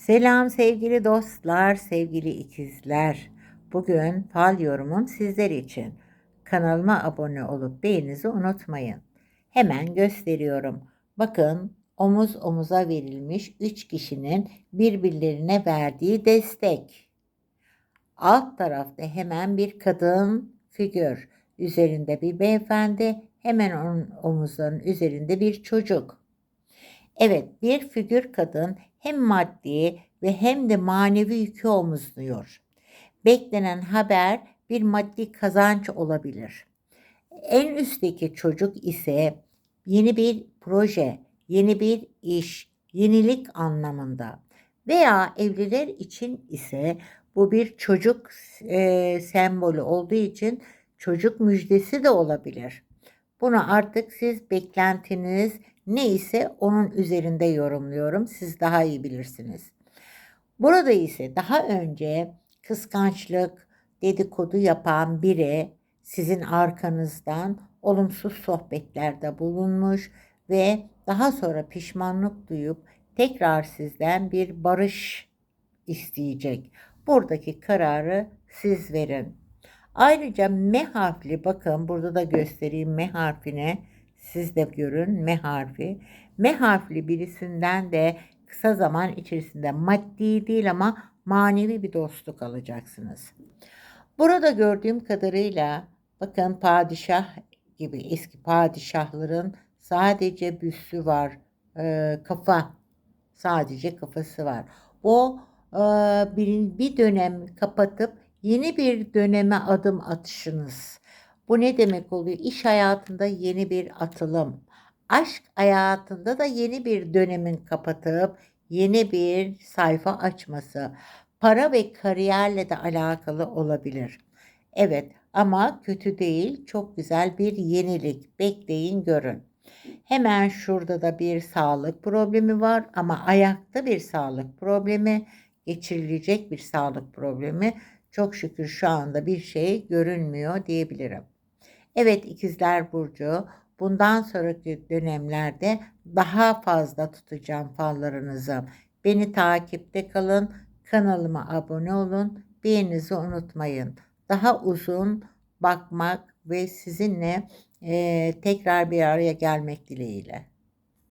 Selam sevgili dostlar, sevgili ikizler. Bugün fal yorumum sizler için. Kanalıma abone olup beğeninizi unutmayın. Hemen gösteriyorum. Bakın omuz omuza verilmiş 3 kişinin birbirlerine verdiği destek. Alt tarafta hemen bir kadın figür. Üzerinde bir beyefendi, hemen onun omuzlarının üzerinde bir çocuk. Evet, bir figür kadın hem maddi ve hem de manevi yükü omuzluyor. Beklenen haber bir maddi kazanç olabilir. En üstteki çocuk ise yeni bir proje, yeni bir iş, yenilik anlamında. Veya evliler için ise bu bir çocuk e, sembolü olduğu için çocuk müjdesi de olabilir. Bunu artık siz beklentiniz neyse onun üzerinde yorumluyorum. Siz daha iyi bilirsiniz. Burada ise daha önce kıskançlık, dedikodu yapan biri sizin arkanızdan olumsuz sohbetlerde bulunmuş ve daha sonra pişmanlık duyup tekrar sizden bir barış isteyecek. Buradaki kararı siz verin. Ayrıca M harfli bakın burada da göstereyim M harfine. Siz de görün M harfi. M harfli birisinden de kısa zaman içerisinde maddi değil ama manevi bir dostluk alacaksınız. Burada gördüğüm kadarıyla bakın padişah gibi eski padişahların sadece büstü var. E, kafa sadece kafası var. O e, bir, bir dönem kapatıp yeni bir döneme adım atışınız. Bu ne demek oluyor? İş hayatında yeni bir atılım. Aşk hayatında da yeni bir dönemin kapatıp yeni bir sayfa açması. Para ve kariyerle de alakalı olabilir. Evet ama kötü değil. Çok güzel bir yenilik. Bekleyin görün. Hemen şurada da bir sağlık problemi var ama ayakta bir sağlık problemi, geçirilecek bir sağlık problemi. Çok şükür şu anda bir şey görünmüyor diyebilirim. Evet ikizler burcu bundan sonraki dönemlerde daha fazla tutacağım fallarınızı. Beni takipte kalın, kanalıma abone olun, beğeninizi unutmayın. Daha uzun bakmak ve sizinle e, tekrar bir araya gelmek dileğiyle.